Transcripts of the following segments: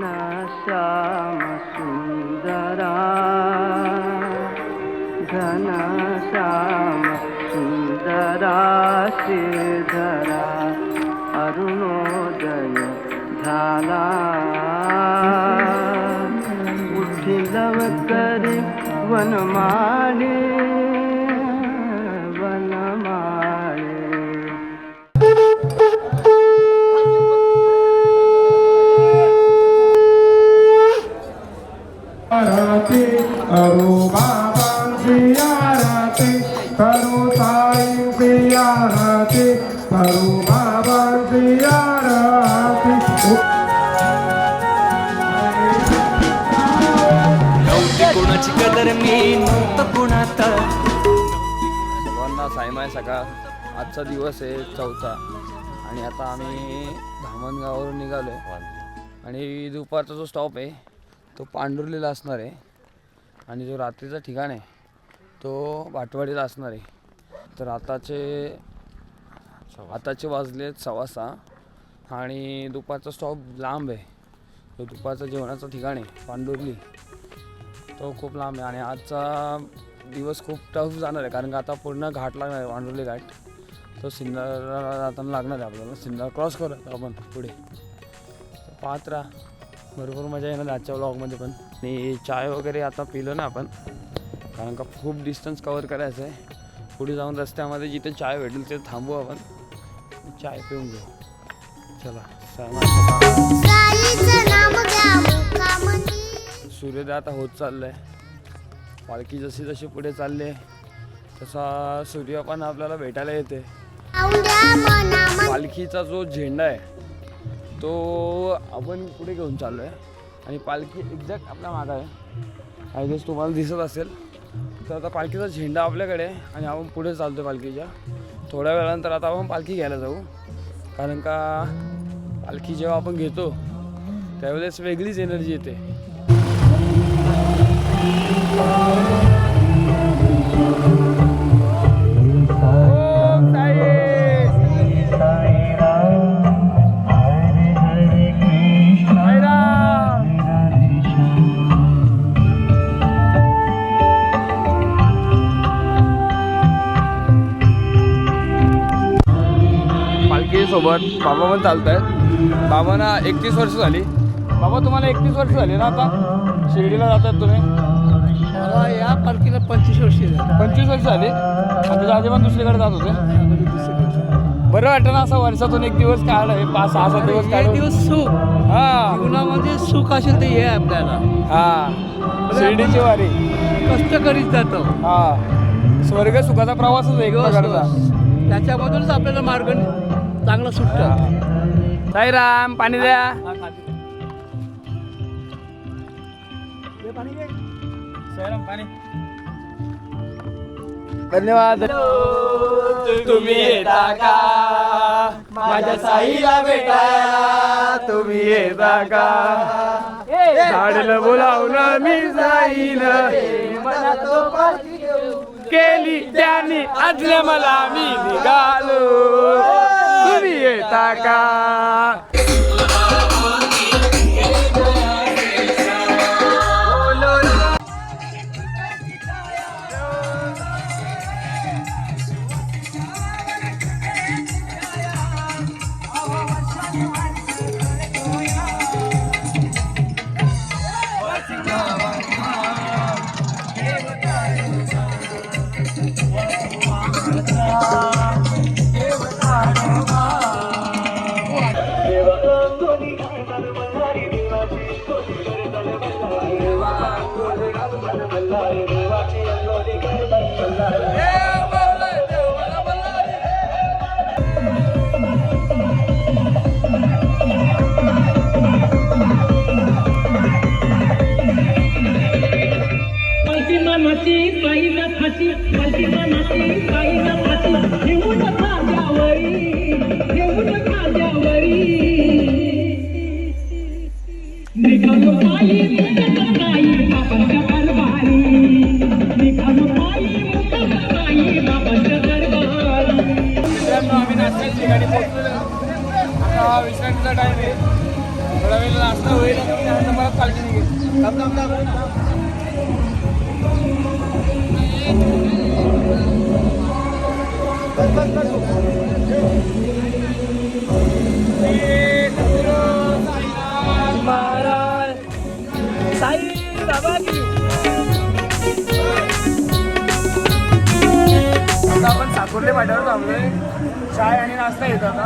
नश्याम सुन्दरा। धनश्याम सुन्दरासि धरा। अरुणोदय धाला वनमा कोणाची कदर मी नव्हतं कोणात. सर्वांना सायमाय सकाळ आजचा दिवस आहे चौथा. आणि आता आम्ही धामणगावावरून निघालो आणि दुपारचा जो स्टॉप आहे तो पांडुर्लीला असणार आहे. आणि जो रात्रीचा ठिकाण आहे तो भाटवाडीला असणार आहे. तर आताचे आताचे वाजलेत सव्वा सहा. आणि दुपारचा स्टॉप लांब आहे. तो दुपारचं जेवणाचं ठिकाण आहे पांडुर्ली तो खूप लांब आहे आणि आजचा दिवस खूप टफ जाणार आहे. कारण का आता पूर्ण घाट लागणार आहे वांडोली घाट. तो सिन्नरला जाताना लागणार आहे आपल्याला. सिन्नर क्रॉस करू आता आपण पुढे. पाहत राहा. भरपूर मजा येणार आजच्या व्लॉगमध्ये पण. आणि चाय वगैरे आता पिलो ना आपण. कारण का खूप डिस्टन्स कवर करायचं आहे. पुढे जाऊन रस्त्यामध्ये जिथे चाय भेटेल तिथे थांबू आपण. चाय पिऊन घेऊ चला सूर्योदय आता होत चाललाय. पालखी जशी जशी पुढे चालली तसा सूर्य पण आपल्याला भेटायला येते पालखीचा जो झेंडा आहे तो आपण पुढे घेऊन चाललो आहे आणि पालखी एक्झॅक्ट आपल्या मागं आहे. आय गेस तुम्हाला दिसत असेल तर आता पालखीचा झेंडा आपल्याकडे आहे आणि आपण पुढे चालतो पालखीच्या. थोड्या वेळानंतर आता आपण पालखी घ्यायला जाऊ. कारण का पालखी जेव्हा आपण घेतो त्यावेळेस वेगळीच एनर्जी येते. पालखीसोबत बाबा पण चालत आहेत बाबांना एकतीस वर्ष झाली. बाबा तुम्हाला एकतीस वर्ष झाली ना आता? शिर्डीला जातात तुम्ही? मला या पालखीला पंचवीस वर्ष. पंचवीस वर्ष झाली. तुझ्या आधी पण दुसरीकडे जात होते? बरं वाटतं ना असं वर्षातून एक दिवस काढलं हे पाच सहा सात दिवस काढून? दिवस सुख. हा. जीवनामध्ये सुख असेल ते हे आपल्याला. हा. शिर्डीची वारी. कष्ट करीत जातो. हा. स्वर्ग सुखाचा प्रवासच आहे. त्याच्यामधूनच आपल्याला मार्ग चांगला सुटतो. साईराम पाणी द्या. धन्यवाद. तुम्ही येता का? माझ्या साईला भेटायला तुम्ही येता का? झाडलं बोलावलं मी जाईल केली त्यांनी आजल्या मला मी निघालो. तुम्ही येता पायीला फाशी पालखी घेऊन घेऊन निघालो पायी मुकत बाबांच्या दरबारी. निघालो पायी मुकत बाबांच्या दरबारी. मित्रांनो आम्ही आता विश्रांतीचा टाईम आहे. थोडा वेळ नाश्ता होईल पालखी निघेल आपण साकोर्ले पाट्यावर थांबलोय चाय आणि नाश्ता येतो आता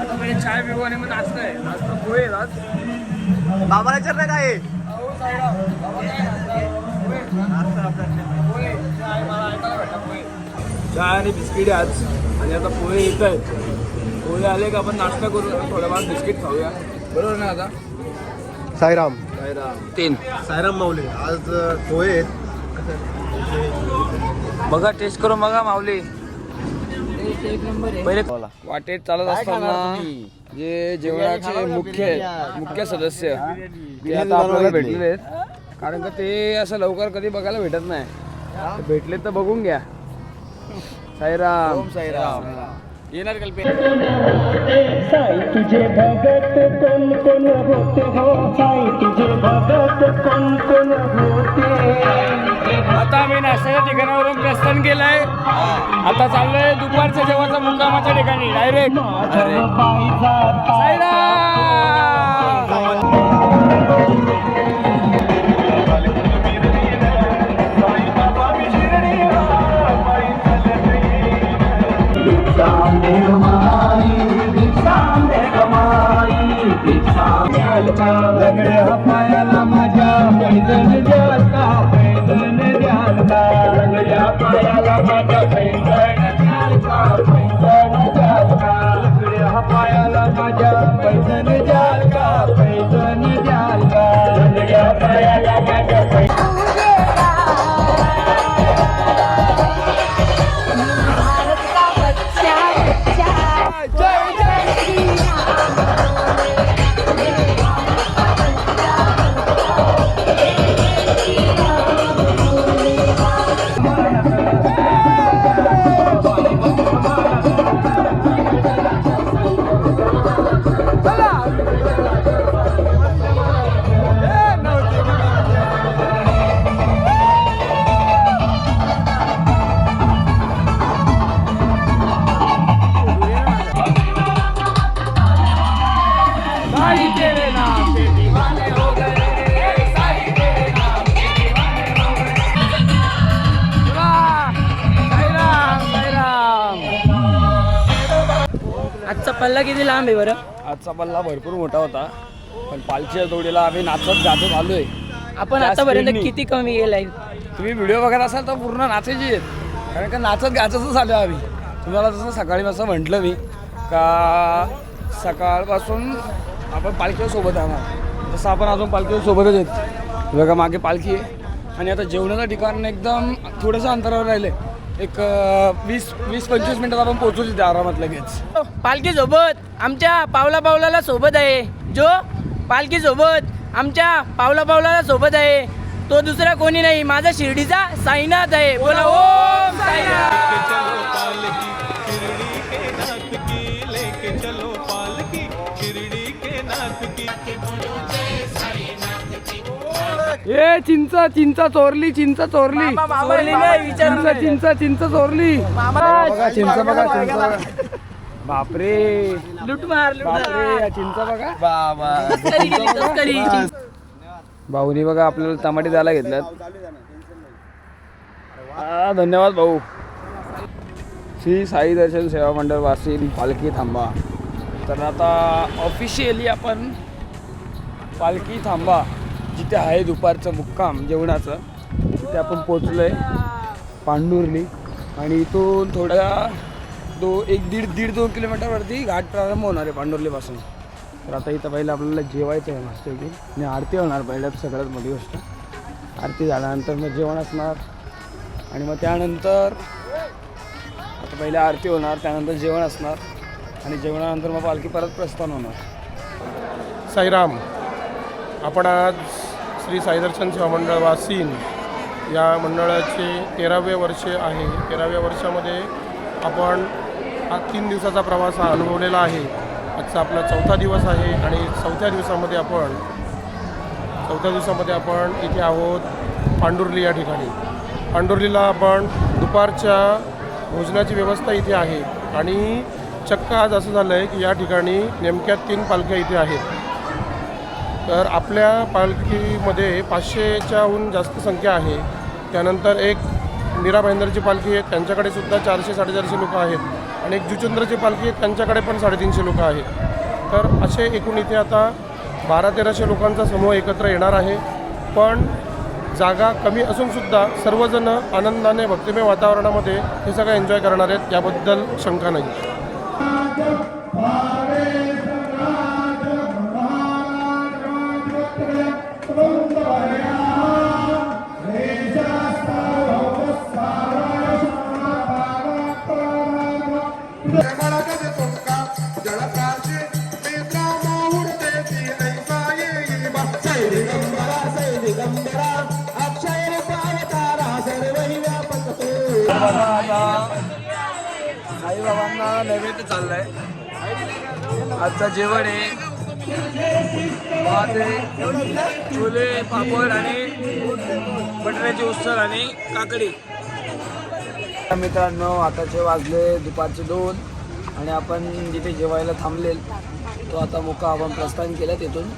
आता पहिले चाय पिऊ आणि मग नाश्ता आहे नाश्ता पोहे येतात बाबाला चरण काय आहे? नाश्ता? पोहे. पोहे. चाय मला ऐकायला भेटला, पोहे. चाय आणि बिस्किट आहे आज. आणि आता पोहे येत आहेत. पोहे आले का आपण नाश्ता करू थोड्या वेळात बिस्किट खाऊया. बरोबर ना आता? साईराम. तीन. साईराम माऊली आज पोहे आहेत. बघा टेस्ट करून बघा माऊली. पहिले वाटेत चालत असताना जे जेवणाचे मुख्य मुख्य सदस्य ते आता आपल्याला भेटलेले आहेत. कारण का ते असं लवकर कधी बघायला भेटत नाही. भेटले तर बघून घ्या. साईराम. साईराम. येणार कल्पे. साई तुझे भगत कोण कोण होते हो? साई तुझे भगत कोण कोण होते? आता आम्ही नाश्त्याच्या ठिकाणावरून प्रस्थान केलंय. आता चाललोय दुपारच्या जेवणाच्या मुक्कामाच्या ठिकाणी. डायरेक्ट साईराम! पायाला माझ्या पैदल द्याल का पैदल द्याल का लंगड्या पायाला माझ्या पैदल द्याल का पैदल द्याल का लंगड्या पायाला माझ्या पैदल द्याल का पैदल द्याल का लंगड्या पायाला माझ्या लांब आहे बरं. आजचा पल्ला भरपूर मोठा होता पण पालखीच्या जोडीला आम्ही नाचत गाजत आलोय आपण त्या आतापर्यंत. किती कमी गेलाय तुम्ही व्हिडिओ बघत असाल तर पूर्ण नाचायची आहेत. कारण का नाचत गाचतच आलो आम्ही. तुम्हाला जसं सकाळी असं म्हटलं मी का सकाळपासून आपण पालखीच्या सोबत आहोत तसं आपण अजून पालखीच्या सोबतच आहेत. बघा मागे पालखी आहे. आणि आता जेवणाचं ठिकाण एकदम थोडंसं अंतरावर राहिले एक वीस वीस पंचवीस मिनिटात आपण पोहोचू तिथे आरामात लगेच. पालखी सोबत आमच्या पावला पावलाला सोबत आहे. जो पालखी सोबत आमच्या पावला पावलाला सोबत आहे. तो दुसरा कोणी नाही माझा शिर्डीचा साईनाथ आहे. बोला ओम साईनाथ. ए चिंचा चिंचा चोरली चिंचा चोरली. चोरली. नाही, विचारू चिंचा. चिंचा चिंचा चोरली. बघा चिंचा बघा चिंचा बघा. बापरे. लुट मार लुट बापरे या चिंचा बघा. तस्करी भाऊनी बघा आपल्याला टमाटे द्यायला घेतल्यात. धन्यवाद भाऊ. श्री साई दर्शन सेवा मंडळ वासीन पालखी थांबा. तर आता ऑफिशियली आपण पालखी थांबा. जिथे आहे दुपारचं मुक्काम जेवणाचं तिथे आपण पोचलो आहे पांडुर्ली. आणि इथून थोड्या दो एक दीड दीड दोन किलोमीटरवरती घाट प्रारंभ होणार आहे पांडुर्लीपासून. तर आता इथं पहिलं आपल्याला जेवायचं आहे मस्तपैकी आणि आरती होणार पहिल्यात सगळ्यात मोठी गोष्ट. आरती झाल्यानंतर मग जेवण असणार. आणि मग त्यानंतर आता पहिल्या आरती होणार त्यानंतर जेवण असणार. आणि जेवणानंतर मग पालखी परत प्रस्थान होणार. साईराम आपण आज श्री साईदर्शन सेवा मंडळ वासीन या मंडळाचे तेरावे वर्ष आहे. तेराव्या वर्षामध्ये आपण हा तीन दिवसाचा प्रवास हा अनुभवलेला आहे. आजचा आपला चौथा दिवस आहे आणि चौथ्या दिवसामध्ये आपण चौथ्या दिवसामध्ये आपण इथे आहोत पांडुर्ली या ठिकाणी. पांडुर्लीला आपण दुपारच्या भोजनाची व्यवस्था इथे आहे. आणि चक्क आज असं झालं आहे की या ठिकाणी नेमक्या तीन पालख्या इथे आहेत. तर आपल्या पालखीमध्ये पाचशेच्याहून जास्त संख्या आहे. त्यानंतर एक मीरा भाईंदरची पालखी आहे त्यांच्याकडे सुद्धा चारशे साडेचारशे लोक आहेत. आणि एक जुचंद्रची पालखी आहे त्यांच्याकडे पण साडेतीनशे लोक आहेत. तर असे एकूण इथे आता बारा तेराशे लोकांचा समूह एकत्र येणार आहे. पण जागा कमी असूनसुद्धा सर्वजण आनंदाने भक्तिमय वातावरणामध्ये हे सगळं एन्जॉय करणार आहेत याबद्दल शंका नाही. चाललाय. आजचं जेवण आहे. भात आहे छोले पापड आणि बटाट्याची उसळ आणि काकडी. मित्रांनो आताचे वाजले दुपारचे दोन आणि आपण जिथे जेवायला थांबले तो आता मुका आपण प्रस्थान केला तिथून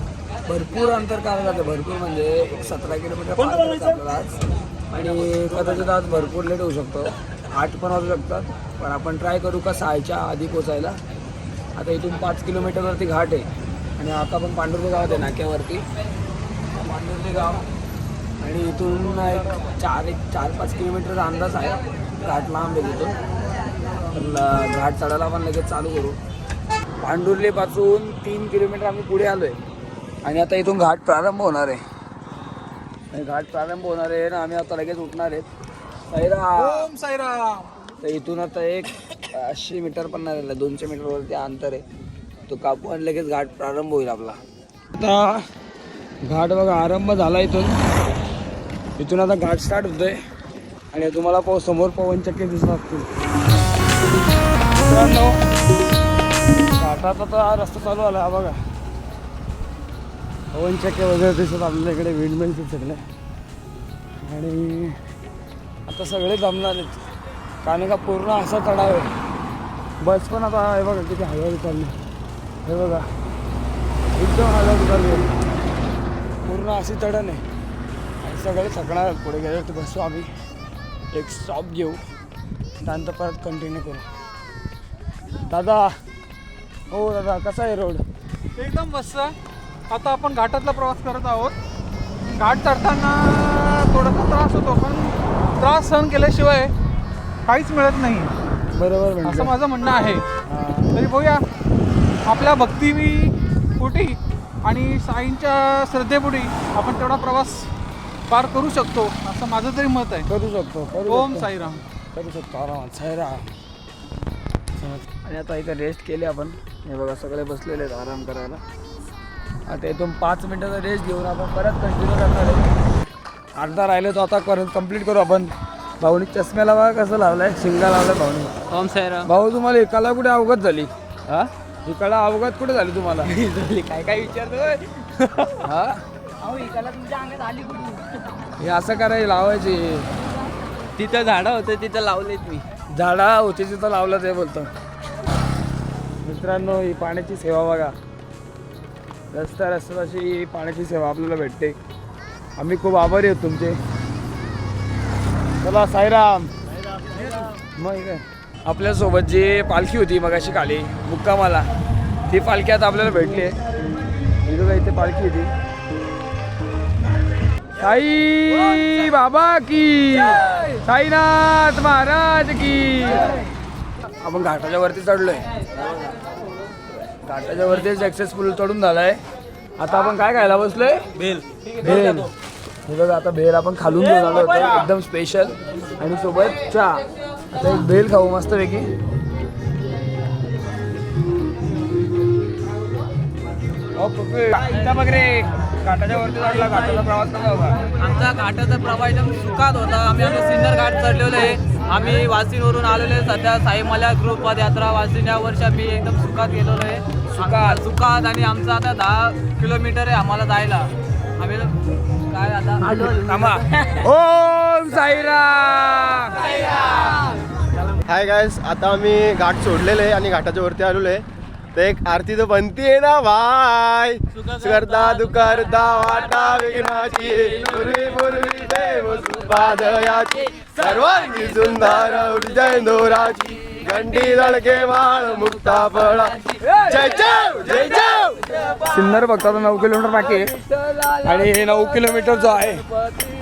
भरपूर अंतर काय जातं भरपूर म्हणजे एक सतरा किलोमीटर आज. आणि कदाचित आज भरपूर लेट होऊ शकतो. आठ पण वाजू शकतात. पण आपण ट्राय करू का सहाच्या आधी पोचायला? आता इथून पाच किलोमीटरवरती घाट आहे. आणि आता आपण पांडुर्ग गावात आहे नाक्यावरती. पांडुर्ली गाव. आणि इथून एक चार एक चार पाच किलोमीटरचा अंदाज आहे. घाट लांब आहे तिथून. घाट चढायला आपण लगेच चालू करू. पांडुर्लीपासून तीन किलोमीटर आम्ही पुढे आलो आहे आणि आता इथून घाट प्रारंभ होणार आहे. आणि घाट प्रारंभ होणार आहे ना आम्ही आता लगेच उठणार आहेत. साईरा तर इथून आता एक ऐंशी मीटर पण नाही राहिलं दोनशे मीटरवरती अंतर आहे. तो कापू आणि लगेच घाट प्रारंभ होईल आपला. आता घाट बघा आरंभ झाला इथून. इथून आता घाट स्टार्ट होतोय. आणि तुम्हाला पाहू समोर पवन चक्के दिसत असतील. घाटात आता हा रस्ता चालू आला हा बघा. पवन चक्के वगैरे दिसत आपल्याला इकडे विंडमिल्स सगळे आणि आता सगळे जमणार आहेत. कारण का पूर्ण असा चढाव आहे. बस पण आता हे बघा किती हळूहळू चालली हे बघा. एकदम हळूहळू चालली पूर्ण अशी चढण आहे. आणि सगळे थकणार आहेत. पुढे गेले तर बसू आम्ही. एक स्टॉप घेऊ. त्यानंतर परत कंटिन्यू करू. दादा. हो दादा कसा आहे रोड एकदम मस्त. आता आपण घाटातला प्रवास करत आहोत. घाट चढताना थोडासा त्रास होतो पण त्रास सहन केल्याशिवाय काहीच मिळत नाही. बरोबर असं म्हणजे. माझं म्हणणं आहे. तरी बघूया. आपल्या भक्ती पोटी आणि साईंच्या श्रद्धेपोटी आपण तेवढा प्रवास पार करू शकतो असं माझं तरी मत आहे. करू शकतो ओम. साईराम. करू शकतो आरामात. साईराम. आणि आता इथं रेस्ट केली आपण. हे बघा सगळे बसलेले आहेत आराम करायला. आता इथून पाच मिनटाचा रेस्ट घेऊन आपण परत कंटिन्यू करणार आहे. अर्धा राहिलं तो आता परत कंप्लीट करू आपण. भाऊनी चष्म्याला बघा कसं लावलाय? शिंगा लावलाय भाऊनी. ओम भाऊ तुम्हाला एकाला कुठे अवगत झाली? हा? एकाला अवगत कुठे झाली तुम्हाला? काय काय विचारतो हा? अहो एकाला तुमच्या अंगात आली कुठे हे असं करायला लावायची. तिथं झाडं होतं तिथं लावलेत मी. झाडा होती तिथं लावलं ते बोलतो. मित्रांनो ही पाण्याची सेवा बघा. रस्ता रस्त्यात अशी पाण्याची सेवा आपल्याला भेटते. आम्ही खूप आभारी आहोत तुमचे. चला साईराम. मग आपल्यासोबत जी पालखी होती मगाशी खाली मुक्कामाला ती पालखी आता आपल्याला भेटली आहे. इथं इथे पालखी होती. साई बाबा की साईनाथ महाराज की. आपण घाटाच्या वरती चढलोय. घाटाच्या वरती सक्सेसफुल चढून झालाय. आता आपण काय खायला बसलोय? भेल. भेल. हे बघा आता भेल आपण खालून घेऊन आलो होतो एकदम स्पेशल आणि सोबत चहा आता एक भेल खाऊ मस्तपैकी. घाटाच्या वरती चढला घाटाचा प्रवास कसा होता आमचा घाटाचा प्रवास एकदम सुखात होता. आम्ही आता सिन्नर घाट चढलेलो आहे. आम्ही वाशिनवरून आलेलो आहे. सध्या साईमाला ग्रुप पदयात्रा वाशिन या वर्षी आम्ही एकदम सुखात गेलेलो आहे. सुखात. सुखात आणि आमचा आता दहा किलोमीटर आहे आम्हाला जायला. थांबा ओम साईराम. हाय गायस आता आम्ही घाट सोडलेले आहे आणि घाटाच्या वरती आलेलो आहे. तर एक आरती तर बनतीये ना भाई करता तू करता वाटा विघ्नाची पूर्वी पूर्वी देव सुपादयाची. सर्वांगी सुंदर जय दोराची घंटी धडके माळ मुक्ता फळा. जय जय जय जय. सिन्नर बघता नऊ किलोमीटर बाकी आहे. आणि हे नऊ किलोमीटर जो आहे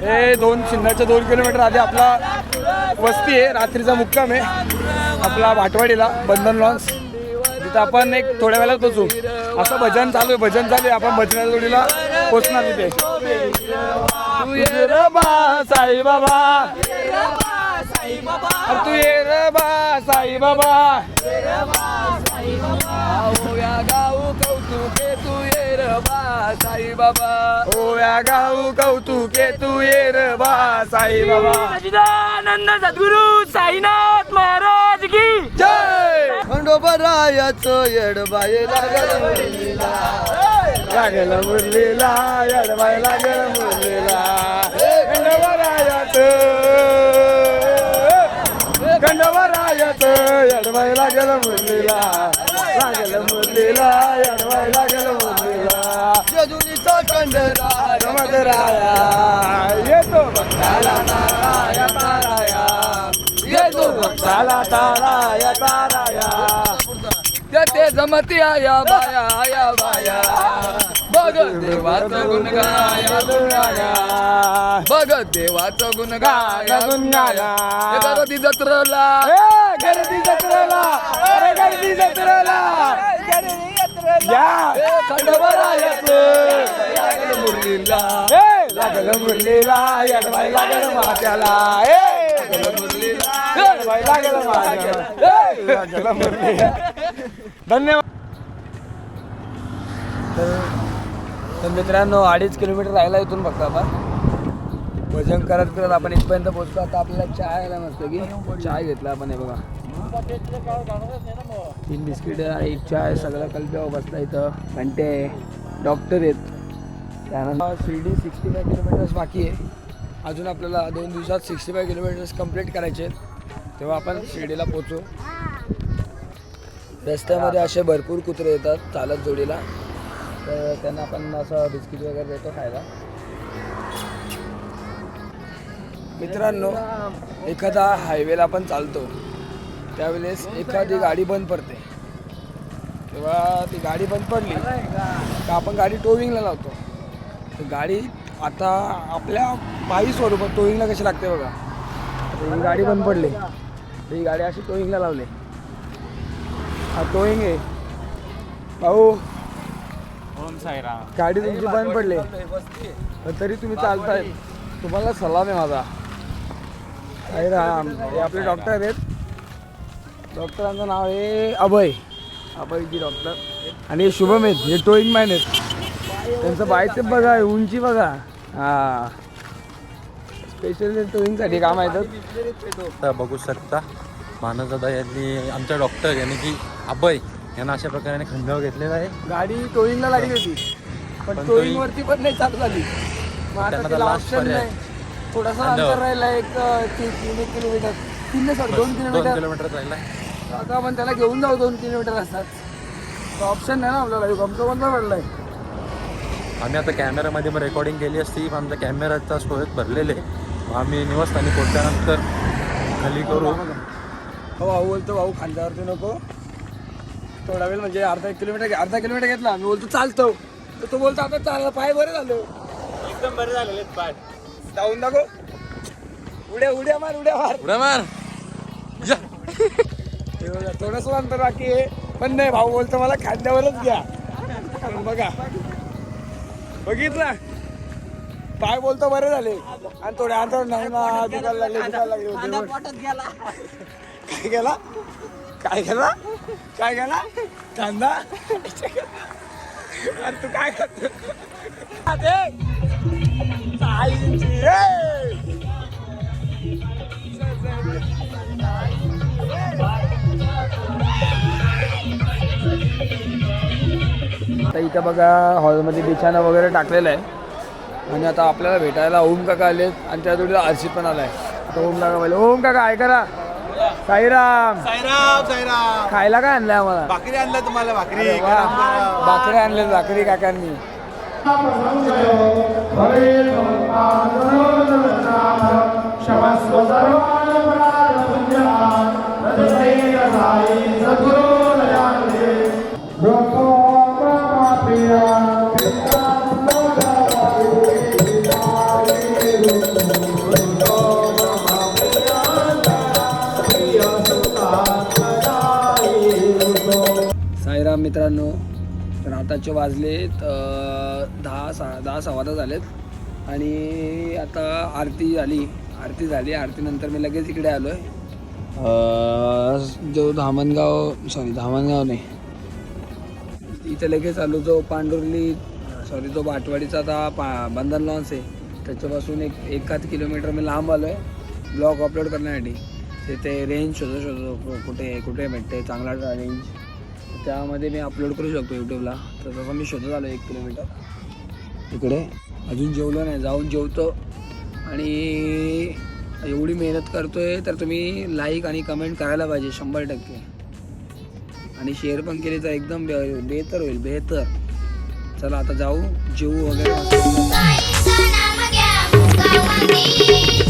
हे दोन सिन्नरच्या दोन किलोमीटर आधी आपला वस्ती आहे. रात्रीचा मुक्काम आहे. आपला भाटवाडीला बंधन लॉन्स. तिथं आपण एक थोड्या वेळात पोचू. असं भजन चालू आहे भजन चालू आहे. आपण भजनाच्या जोडीला पोचणार तिथे. तू तू ये रे बा साई बाबा होया गाऊ कौतुके तू ये रे बा साई बाबा होया गाऊ कौतुके तू ये रे बा साई बाबा सच्चिदानंद सद्गुरु साईनाथ महाराज की जय! खंडोबरायाचं येडबाई लागल मुरलीला लागल मुरलीला यडवाय लागल मुरलीला यडवाय लागल मुरलीला लागल मुरलीला यडवाय लागल मुरलीला यजुनीचा खंडरा मधुराया येतो भक्ताला ताराया ताराया. येतो भक्ताला ताराया. ताराया येते जमती आया बाया आया बाया. बघ देवाचं गुण गाया गुण गाया बघ देवाचं गुण गाया गुण गाया गर्दी जत्रेला गर्दी जत्रेला अरे गर्दी जत्रेला या खंडोबरायाचं मुरलीला लागलं मुरलीला यडवाय लागलं मात्याला धन्यवाद तर मित्रांनो अडीच किलोमीटर राहिला इथून फक्त आपण. भजन करत करत आपण इथपर्यंत पोहोचलो. आता आपल्याला चहा यायला मस्त की? चहा घेतला आपण हे बघा. तीन बिस्किट एक चाय सगळं कल्प्यावर बसला इथं. घंटे डॉक्टर आहेत. त्यानंतर शिर्डी सिक्स्टी फाय किलोमीटर्स बाकी आहे. अजून आपल्याला दोन दिवसात सिक्स्टी फाय किलोमीटर्स कंप्लीट करायचे आहेत. तेव्हा आपण शिर्डीला पोचू रस्त्यामध्ये असे भरपूर कुत्रे येतात चालत जोडीला. तर त्यांना आपण असं बिस्किट वगैरे देतो खायला. मित्रांनो एखादा हायवेला आपण चालतो त्यावेळेस एखादी गाडी बंद पडते. तेव्हा ती गाडी बंद पडली तर आपण गाडी टोविंगला लावतो. तर गाडी आता आपल्या पायी स्वरूपात टोविंगला कशी लागते बघा. ही गाडी बंद पडली. तर ही गाडी अशी टोविंगला लावली. हा टोईंग आहे. भाऊ गाडी तुमची बंद पडली. पण तरी तुम्ही चालताय. तुम्हाला सलाम आहे माझा. अरे राम हे आपले डॉक्टर आहेत. डॉक्टरांचं नाव आहे अभय. अभयजी डॉक्टर आणि हे शुभम आहेत. हे टोईंग मॅन आहेत. त्यांचं बायसेप बघा हे उंची बघा. हा. स्पेशल टोईंगसाठी काम आहेत बघू शकता. मानवदादा यांनी आमच्या डॉक्टर यांनी की अभय यांना अशा प्रकारे खंडावर घेतलेला आहे. गाडी टोईंगला लागली होती. पण पण टोईंग वरती पण नाही चालू झाली. मग आता ऑप्शन. नाही. थोडासा. अंतर राहिला एक तीन तीन एक किलोमीटर तीन नाही सॉरी दोन किलोमीटर किलोमीटर राहिला आता आपण त्याला घेऊन जाऊ दोन किलोमीटर असतात. ऑप्शन नाही ना आपल्याला. आमचं बंद पडलाय. आम्ही आता कॅमेरामध्ये मग रेकॉर्डिंग केली असती. पण आमच्या कॅमेराचा स्टोरेज भरलेले आम्ही निवासस्थानी पोहोचल्यानंतर खाली करू. हो भाऊ बोलतो भाऊ खांद्यावरती नको. थोडा वेळ म्हणजे अर्धा एक किलोमीटर अर्धा किलोमीटर घेतला मी बोलतो चालतो तर तो बोलतो आता चालला पाय बरे झालो एकदम बरे झालेले पाय जाऊन दाखव उड्या उड्या मार उड्या मार उड्या मार थोडस अंतर बाकी आहे पण नाही भाऊ बोलतो मला खांद्यावरच घ्या बघा बघितलं पाय बोलतो बरे झाले आणि थोड्या अंतर नाही ना दुखायला लागले दुखायला लागले काय गेला काय केला काय गेला कांदा अरे तू काय करतो? आता इथं बघा हॉलमध्ये बिछाना वगैरे टाकलेला आहे. आणि आता आपल्याला भेटायला ओम काका आलेत आणि त्या जोडीला आरशी पण आलाय. आता ओम काका बोलले ओम काका ऐका ना. साईराम. साईराम साईराम. खायला काय आणलंय आम्हाला? भाकरी आणलं तुम्हाला भाकरी. अरे वा. भाकरी आणले भाकरी काकांनी. तर वाजलेत दहा सा दहा सव्वा दहा झालेत. आणि आता आरती झाली आरती झाली आरतीनंतर मी लगेच इकडे आलो आहे जो धामणगाव सॉरी धामणगाव नाही. इथे लगेच आलो जो पांडुर्ली सॉरी जो बाटवाडीचा आता पा बंधन लॉन्स आहे त्याच्यापासून एक एकाच किलोमीटर मी लांब आलो आहे ब्लॉग अपलोड करण्यासाठी. तिथे रेंज शोधो शोधतो कुठे कुठे भेटते चांगला रेंज त्यामध्ये मी अपलोड करू शकतो यूट्यूबला तर तसं मी शोधत आलो एक किलोमीटर. इकडे अजून जेवलो नाही जाऊन जेवतो. आणि एवढी मेहनत करतोय तर तुम्ही लाईक आणि कमेंट करायला पाहिजे शंभर टक्के. आणि शेअर पण केली तर एकदम बे- बेहतर होईल बेहतर. चला आता जाऊ जेवू वगैरे.